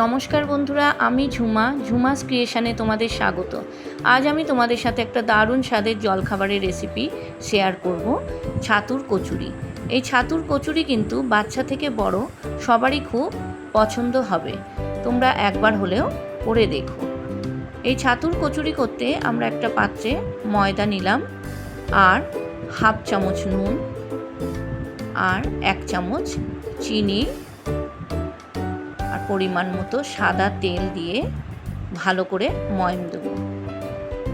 নমস্কার বন্ধুরা, আমি ঝুমা, ঝুমাস ক্রিয়েশানে তোমাদের স্বাগত। আজ আমি তোমাদের সাথে একটা দারুণ স্বাদের জলখাবারের রেসিপি শেয়ার করব, ছাতুর কচুরি। এই ছাতুর কচুরি কিন্তু বাচ্চা থেকে বড় সবারই খুব পছন্দ হবে। তোমরা একবার হলেও করে দেখো। এই ছাতুর কচুরি করতে আমরা একটা পাত্রে ময়দা নিলাম, আর হাফ চামচ নুন, আর এক চামচ চিনি পরিমাণ মতো সাদা তেল দিয়ে ভালো করে ময়ম দেবো।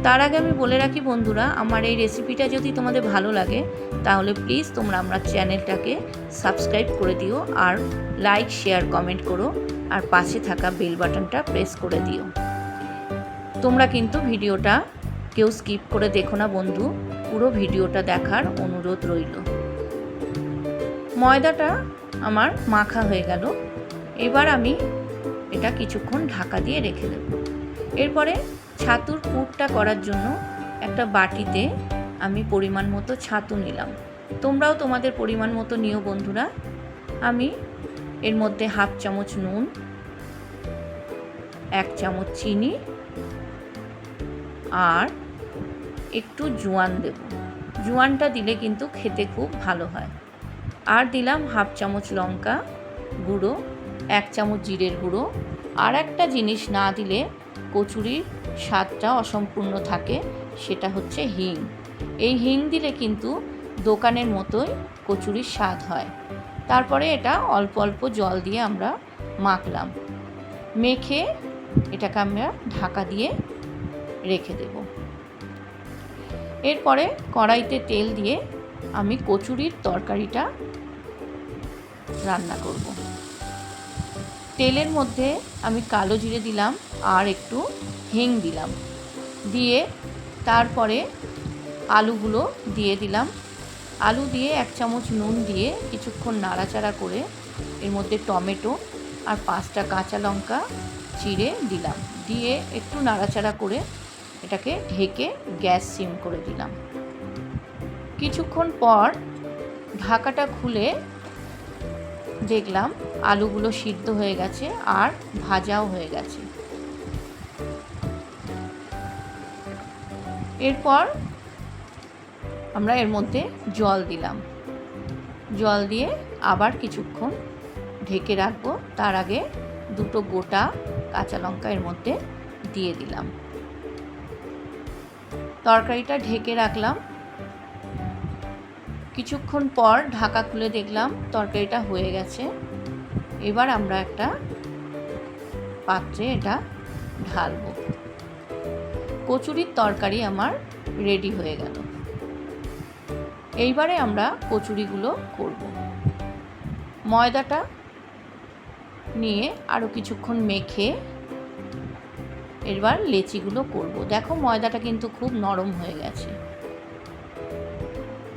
তার আগে আমি বলে রাখি বন্ধুরা, আমার এই রেসিপিটা যদি তোমাদের ভালো লাগে, তাহলে প্লিজ তোমরা আমার চ্যানেলটাকে সাবস্ক্রাইব করে দিও আর লাইক শেয়ার কমেন্ট করো আর পাশে থাকা বেল বাটনটা প্রেস করে দিও। তোমরা কিন্তু ভিডিওটা কেউ স্কিপ করে দেখো না বন্ধু, পুরো ভিডিওটা দেখার অনুরোধ রইল। ময়দাটা আমার মাখা হয়ে গেল। এবার আমি এটা কিছুক্ষণ ঢাকা দিয়ে রেখে দেব। এরপরে ছাতুর পুরটা করার জন্য একটা বাটিতে আমি পরিমাণ মতো ছাতু নিলাম। তোমরাও তোমাদের পরিমাণ মতো নিও বন্ধুরা। আমি এর মধ্যে হাফ চামচ নুন, এক চামচ চিনি আর একটু জোয়ান দেব। জোয়ানটা দিলে কিন্তু খেতে খুব ভালো হয়। আর দিলাম হাফ চামচ লঙ্কা গুঁড়ো এক চামচ জিরের গুঁড়ো আর একটা জিনিস না দিলে কচুরির স্বাদটা অসম্পূর্ণ থাকে, সেটা হচ্ছে হিং। এই হিং দিলে কিন্তু দোকানের মতোই কচুরির স্বাদ হয়। তারপরে এটা অল্প অল্প জল দিয়ে আমরা মাখলাম। মেখে এটাকে আমরা ঢাকা দিয়ে রেখে দেব। এরপরে কড়াইতে তেল দিয়ে আমি কচুরির তরকারিটা রান্না করব। তেলের মধ্যে আমি কালো জিরে দিলাম আর একটু হিং দিলাম। দিয়ে তারপরে আলুগুলো দিয়ে দিলাম। আলু দিয়ে এক চামচ নুন দিয়ে কিছুক্ষণ নাড়াচাড়া করে এর মধ্যে টমেটো আর পাঁচটা কাঁচা লঙ্কা চিড়ে দিলাম। দিয়ে একটু নাড়াচাড়া করে এটাকে ঢেকে গ্যাস সিম করে দিলাম। কিছুক্ষণ পর ঢাকাটা খুলে দেখলাম আলুগুলো সিদ্ধ হয়ে গেছে আর ভাজাও হয়ে গেছে। এরপর আমরা এর মধ্যে জল দিলাম। জল দিয়ে আবার কিছুক্ষণ ঢেকে রাখব। তার আগে দুটো গোটা কাঁচা লঙ্কা এর মধ্যে দিয়ে দিলাম। তরকারিটা ঢেকে রাখলাম। কিছুক্ষণ পর ঢাকা খুলে দেখলাম তরকারিটা হয়ে গেছে। এবার আমরা একটা পাত্রে এটা ঢালবো। কচুরির তরকারি আমার রেডি হয়ে গেল। এইবারে আমরা কচুরিগুলো করব। ময়দাটা নিয়ে আরও কিছুক্ষণ মেখে এবার লেচিগুলো করব। দেখো ময়দাটা কিন্তু খুব নরম হয়ে গেছে।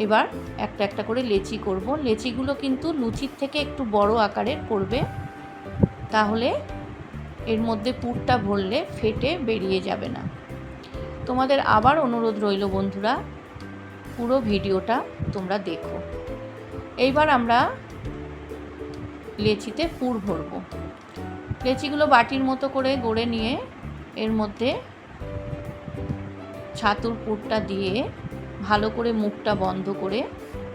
এবার একটা একটা করে লেচি করব। লেচিগুলো কিন্তু লুচির থেকে একটু বড় আকারের করবে। তাহলে এর মধ্যে পুরটা ভরলে ফেটে বেরিয়ে যাবে না। তোমাদের আবার অনুরোধ রইল বন্ধুরা, পুরো ভিডিওটা তোমরা দেখো। এইবার আমরা লেচিতে পুর ভরবো। লেচিগুলো বাটির মতো করে গড়ে নিয়ে এর মধ্যে ছাতুর পুরটা দিয়ে ভালো করে মুখটা বন্ধ করে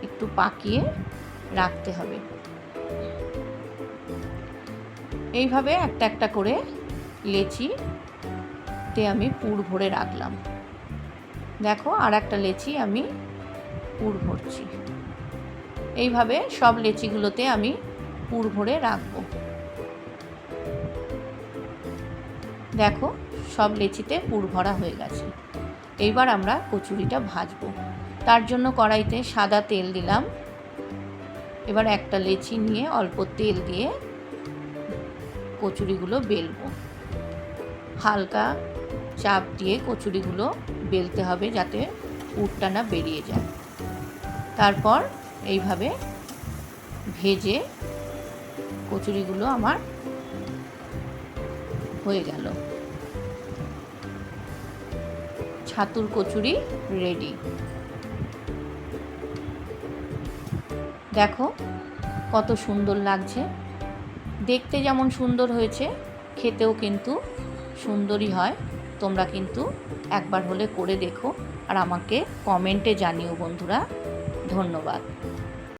একটু পাকিয়ে রাখতে হবে। এইভাবে একটা একটা করে লেচিতে আমি পুর ভরে রাখলাম। দেখো আর একটা লেচি আমি পুর ভরছি। এইভাবে সব লেচিগুলোতে আমি পুর ভরে রাখব। দেখো সব লেচিতে পুর ভরা হয়ে গেছে। এইবার আমরা কচুরিটা ভাজবো। তার জন্য কড়াইতে সাদা তেল দিলাম। এবার একটা লেচি নিয়ে অল্প তেল দিয়ে কচুরিগুলো বেলবো। হালকা চাপ দিয়ে কচুরিগুলো বেলতে হবে যাতে পুরটা না বেরিয়ে যায়। তারপর এইভাবে ভেজে কচুরিগুলো আমার হয়ে গেল। ছাতুর কচুরি রেডি দেখো কত সুন্দর লাগছে। দেখতে যেমন সুন্দর হয়েছে, খেতেও কিন্তু সুন্দরই হয়। তোমরা কিন্তু একবার হলে করে দেখো আর আমাকে কমেন্টে জানিও বন্ধুরা। ধন্যবাদ।